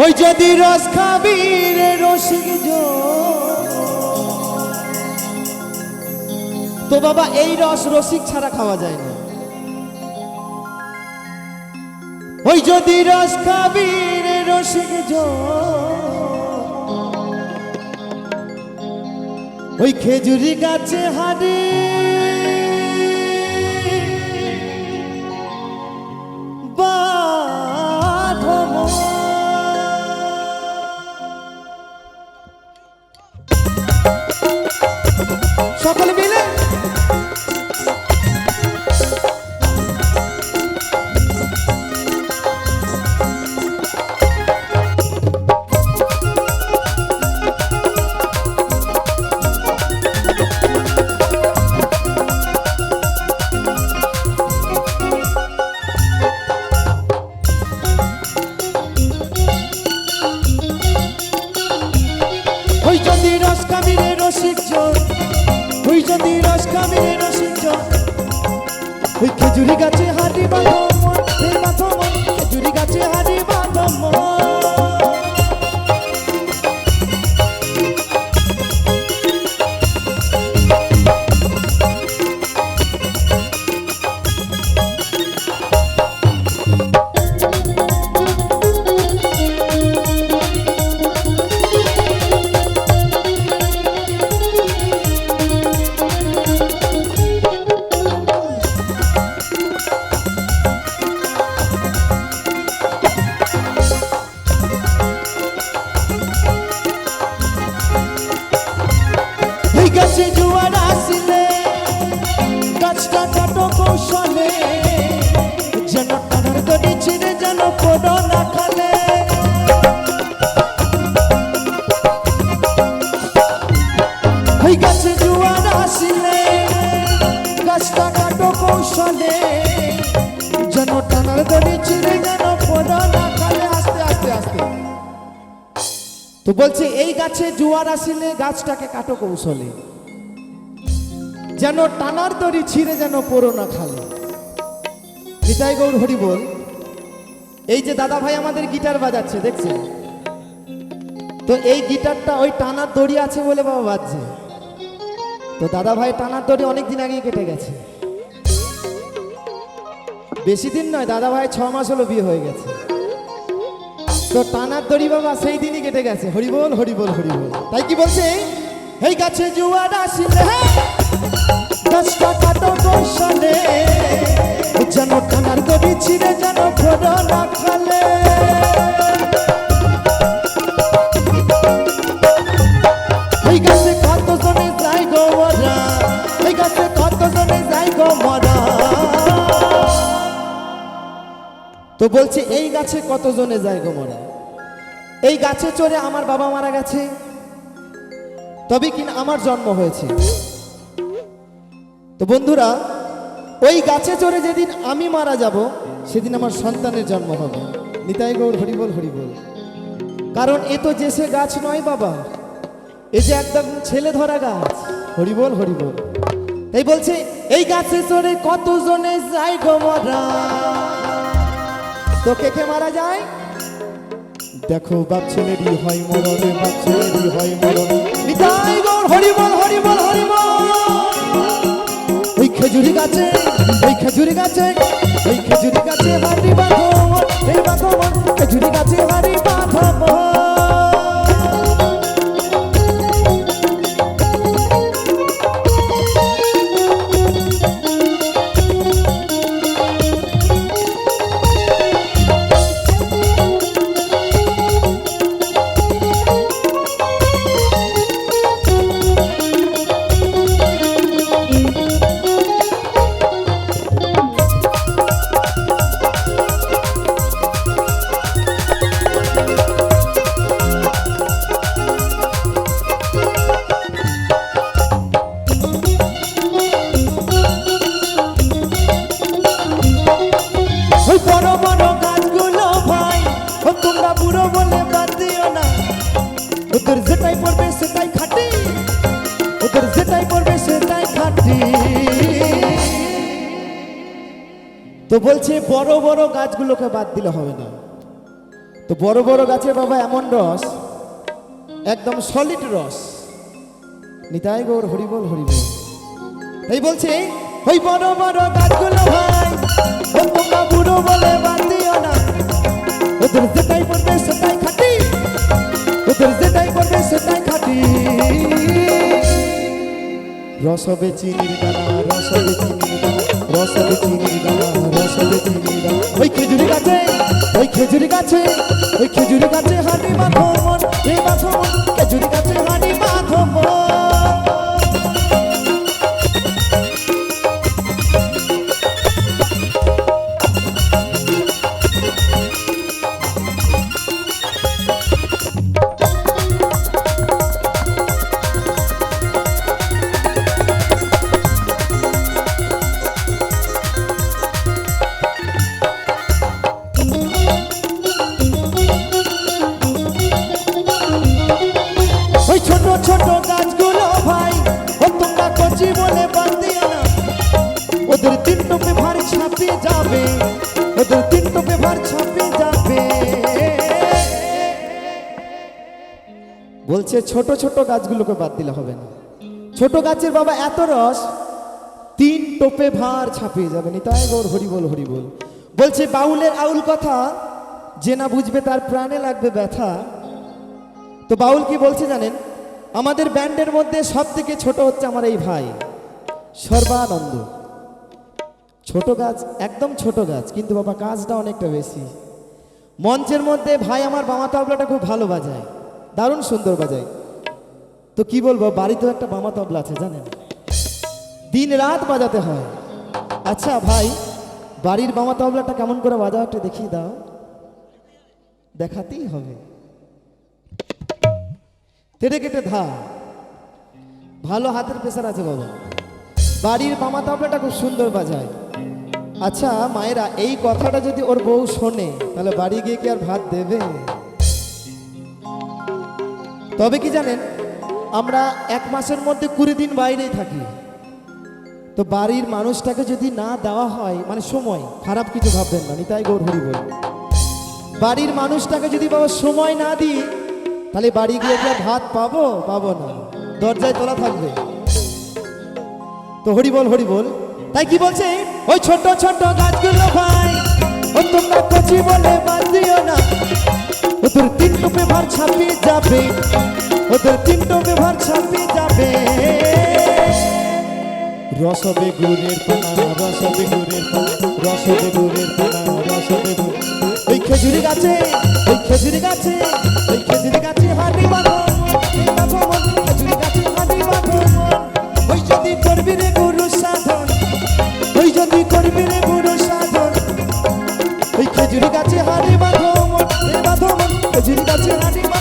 ওই যদি রস খাবি রে রসিক। তো বাবা, এই রস রসিক ছাড়া খাওয়া যায় না ওই যদি রস খাবি রে রসিক। ওই খেজুরি গাছে হারে বাঁধব। সকলে মিলে? যদি রস কামিরে রসিক জন যদি রস কামিরে রসিক ওই খেজুরি গাছে হাঁটি বাঁধো তো বলছে, এই গাছে জোয়ার আসিলে গাছটাকে কাটো কৌশলে। যেন টানার দড়ি ছিঁড়ে যেন পড়ো না খালে। নিতাই গৌর হরি বল, এই যে দাদা ভাই আমাদের গিটার বাজাচ্ছে, দেখছেন? তো এই গিটারটা ওই টানার দড়ি আছে বলে বাবা বাজছে। তো দাদা ভাই টানার দড়ি অনেক দিন আগেই কেটে গেছে। বেশি দিন নয় দাদা ভাই ছ মাস হলো বিয়ে হয়ে গেছে। তো টানার দড়ি বাবা, সেই দিনই কেটে গেছে। হরিবল হরিবল হরিবল। তাই কি বলছে? এই গাছে জুয়ার আসিলে গাছটা কাটো কৌশলে, যেন টানার দড়ি ছিঁড়ে যেন ফোড়ো না তো বলছে, এই গাছে কতজনে যায় গো মরা? এই গাছে চড়ে আমার বাবা মারা গেছে। তবে কিনা আমার জন্ম হয়েছে? তো বন্ধুরা, ওই গাছে চড়ে যেদিন আমি মারা যাব, সেদিন আমার সন্তানের জন্ম হবে। নিতাই গৌর হরিবল হরিবল কারণ এ তো যে সে গাছ নয় বাবা। এ যে একদম ছেলে ধরা গাছ। হরিবল হরিবল তাই বলছে, এই গাছে চড়ে কতজনে যায় গো মরা? তো কে মারা যায়? দেখো বাপ ছেলেরই হয় মরণে, বাপ ছেলেরই হয় মরণে। নিতাই গৌর, হরিবল হরিবল হরিবল। খেজুরি গাছে, ওই খেজুরি গাছে তো বলছে, বড় বড় গাছগুলোকে বাদ দিলে হবে না। তো বড় বড় গাছে বাবা এমন রস, একদম সলিড রস। নিতাই গৌর হরিবল হরিবল। এই বলছে, ওই বড় বড় গাছগুলো ভাই তোমরা বুড়ো বলে বাদ দিও না। ওদের যেটাই করবে সেটাই খাটি, ওদের যেটাই করবে সেটাই খাটি। রস হবে চিনির দানা, রস হবে চিনির রস হবে চিনির দানা রস হবে চিনির দানা ওই খেজুরি গাছে ওই খেজুরি ওই খেজুরি কচি বাদ ওদের তিন টোপে ভার ছাপিয়ে যাবে। ওদের তিন টোপে ভার ছাপিয়ে যাবে। বলছে, ছোট ছোট গাছগুলোকে বাদ দিলে হবে না। ছোট গাছের বাবা এত রস, তিন টোপে ভার ছাপিয়ে যাবে। নিতাই গৌর হরি বল হরি বল। বলছে, বাউলের আউল কথা, যে না বুঝবে তার প্রাণে লাগবে ব্যথা। তো বাউল কি বলছে জানেন? আমাদের ব্যান্ডের মধ্যে সব থেকে ছোট হচ্ছে আমার এই ভাই, সর্বানন্দ। ছোট গাছ, একদম ছোট গাছ, কিন্তু বাবা কাজটা অনেকটা বেশি। মঞ্চের মধ্যে ভাই আমার বামা তবলাটা খুব ভালো বাজায়, দারুণ সুন্দর বাজায়। তো কি বলব, বাড়িতেও একটা বামা তবলা আছে, জানেন? দিন রাত বাজাতে হয়। আচ্ছা ভাই, বাড়ির বামা তবলাটা কেমন করে বাজাও একটু দেখিয়ে দাও। দেখাতেই হবে। তেড়ে কেটে ধা। ভালো হাতের পেশার আছে বাবা। বাড়ির মামা তাবলাটা খুব সুন্দর বাজায়। আচ্ছা মায়েরা, এই কথাটা যদি ওর বউ শোনে, তাহলে বাড়ি গিয়ে কি আর ভাত দেবে? তবে কি জানেন, আমরা এক মাসের মধ্যে কুড়ি দিন বাইরেই থাকি। তো বাড়ির মানুষটাকে যদি না দেওয়া হয় মানে সময়, খারাপ কিছু ভাববেন না, নিতাই গৌর হরি বাড়ির মানুষটাকে যদি বাবা সময় না দিই তাহলে বাড়ি গিয়ে গিয়ে ভাত পাবো? পাবো না। দরজায় তোলা থাকবে। তো হরি বল হরি বল। তাই কি বলছে? ওই ছোট ছোট গাছগুলো ভাই, ও তোমরা কচি বলে বাদ দিও না। ওদের তিন টোপে ভার ছাপিয়ে যাবে। ওদের তিন টোপে ভার ছাপিয়ে যাবে। রসবে গুড়ের পানা রসবে গুড়ের পানা রসবে গুড়ের পানা রসবে গুড় ওই খেজুরি গাছে, ওই খেজুরি গাছে। ওই খেজুরি গাছে হাড়ি বাঁধো মন খেজুরি গাছে হাড়ি